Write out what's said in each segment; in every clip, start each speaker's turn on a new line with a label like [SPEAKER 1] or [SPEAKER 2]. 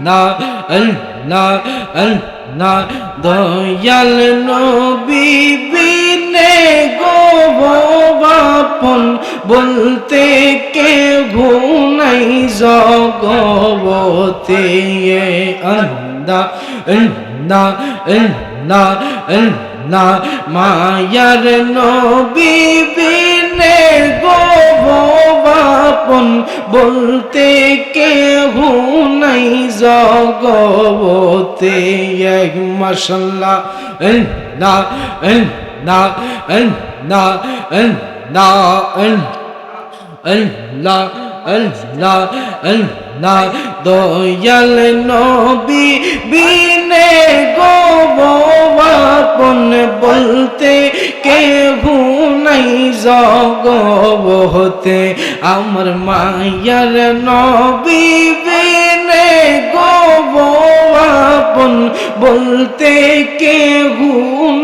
[SPEAKER 1] না আল্লাহ আল্লাহ দয়াল নবী বিনে গো বাপন বলতে কে ঘুনাই জগবতে আল্লাহ আল্লাহ আল্লাহ আল্লাহ মায়ার নবী বিনে বাপন, বলতে কেহ নাই জগবতে। এক মশাল্লা না না না না আল্লাহ আল্লাহ আল্লাহ দয়াল নবী বিনে গো বাপন বলতে কেহ নাই জগবতে আমার মায়ার নবী বিনে গো বাপন বলতে কেহ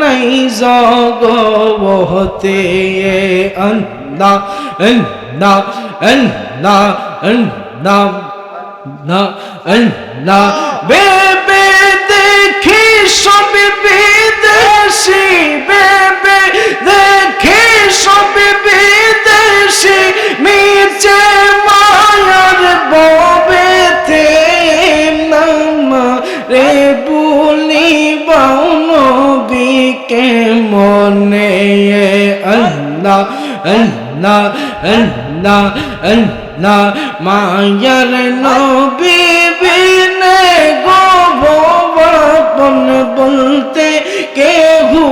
[SPEAKER 1] নাই জগবতে আল্লাহ আল্লাহ আল্লাহ আল্লাহ না আল্লাহ বেবে দেখি সব বিদেশি বেবে দেখি সব বিদেশি নিচে মায়ার ববেতে নাম রে বলি বাউনবিকে মনে আল্লাহ আল্লাহ আল্লাহ আল্লাহ মায়ার নবী বাপন বলতে কেহু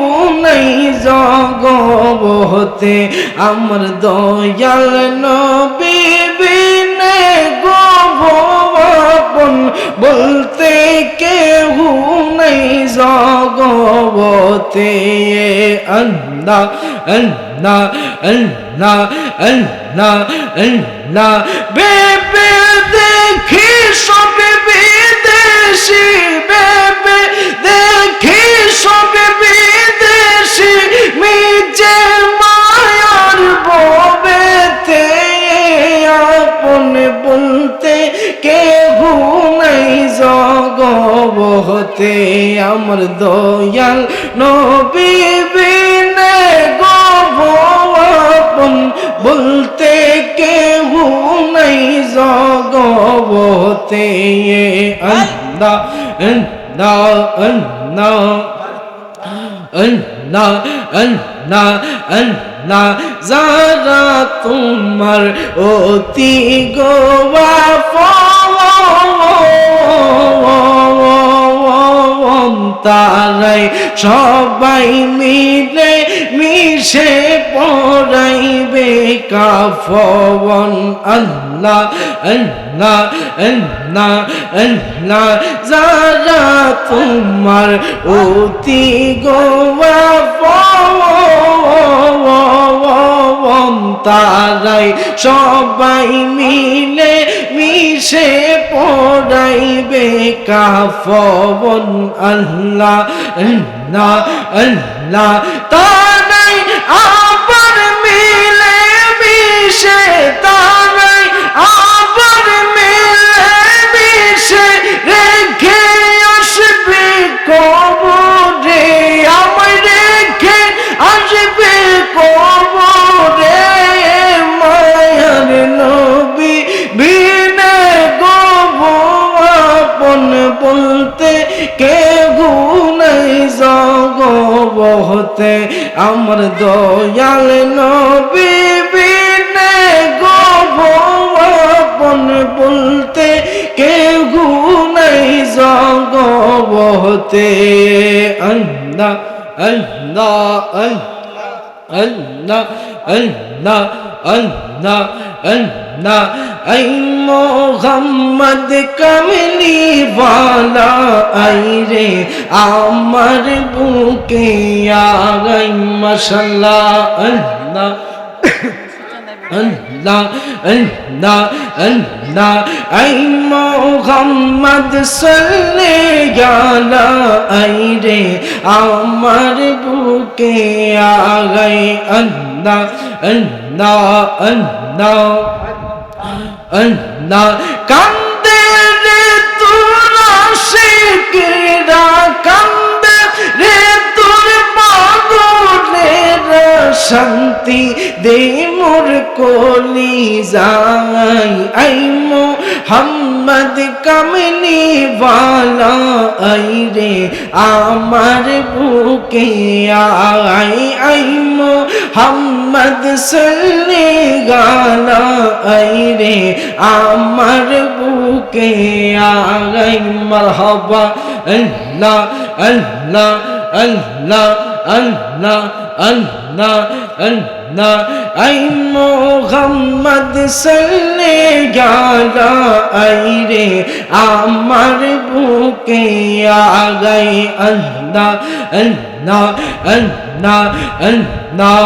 [SPEAKER 1] নাই জগবতে আমার দয়াল নবী বিনে গো বাপন বলতে কেহু নাই জগবতে আল্লাহ আল্লাহ আল্লাহ আল্লাহ আল্লাহ। বেবে দেখি সব বিদেশি বেবে জগবহতে আমার দয়াল নবী বিনে গবন বলতে কেহ নাই জগবতে আল্লাহ আল্লাহ আল্লাহ আল্লাহ আল্লাহ আল্লাহ, যারা তোমার অতি গোয়া তারাই সবাই মিলে মিশে পড়াইবে কাফন আল্লাহ আল্লাহ আল্লাহ আল্লাহ, যারা তোমার অতি গোয়া তারাই সবাই মিলে মিশে পড়াইবে কাফন আল্লাহ আল্লাহ আল্লাহ। তারাই জগবহতে আমার দয়াল নবী বিনে গোপন বলতে কে গুনাই আন্দা আন্দা আল্লাহ। আল্লাহ আল্লাহ আল্লাহ আল্লাহ আই মোহাম্মদ কমলি वाला আই রে আমার বুকে আগাই মশাল্লা আল্লাহ আল্লাহ আল্লাহ আল্লাহ আই মোহাম্মদ সাল্লে গালা আই রে আমার বুকে আগাই অন্দা অন্দা অন্দা অন্দা কান্দে রে তোরা শিকরা কান্দে রে তোর পাগলেরা শান্তি দে মোর কলি যাই আইমো হাম মোহাম্মদ কামনি वाला আই রে, আমার বুকে আই আই মোহাম্মদ সল্লে গালা আই রে, আমার বুকে আই, মারহাবা আল্লাহ আল্লাহ আল্লাহ। আল্লাহ আল্লাহ আল্লাহ আই মোহাম্মদ সল্লে গালা আই রে আমার বুকে আগাই আল্লাহ আল্লাহ আল্লাহ আল্লাহ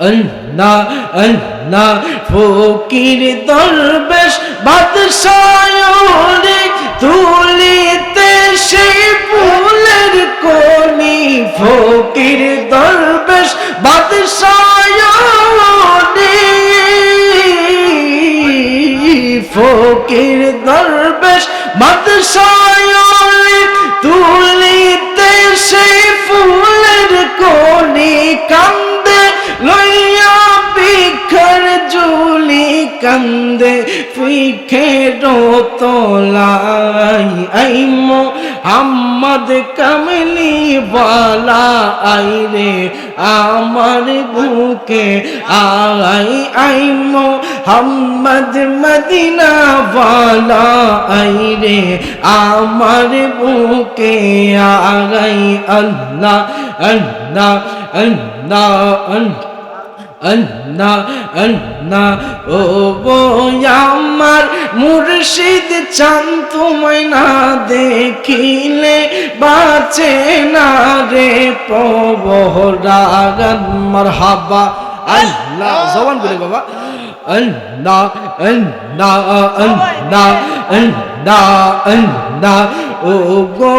[SPEAKER 1] আল্লাহ আল্লাহ ফকির দরবেশ বাদশায়রে তুলিতে সেই ফকির দরবেশ বাদশায়রে ফকির দরবেশ বাদশায়রে তুলিতে সেই ফুলের কলি কান্দে, লইয়া বিখর জুলি কান্দে, ফিখের তোলাই আইমো আম্মদ কামলি বালা আই রে, আমার বুকে আই আইমো হাম্মদ মদিনা বালা আই রে, আমার বুকে আগাই আল্লাহ আল্লাহ আল্লাহ আল্লাহ। আল্লাহ আল্লাহ ও আমার মুর্শিদ চান তোমায় না দেখিলে বাঁচে না রে পবরাগান মারহাবা আল্লাহ জবান বলে বাবা আল্লাহ আল্লাহ আল্লাহ আল্লাহ আল্লাহ ও গো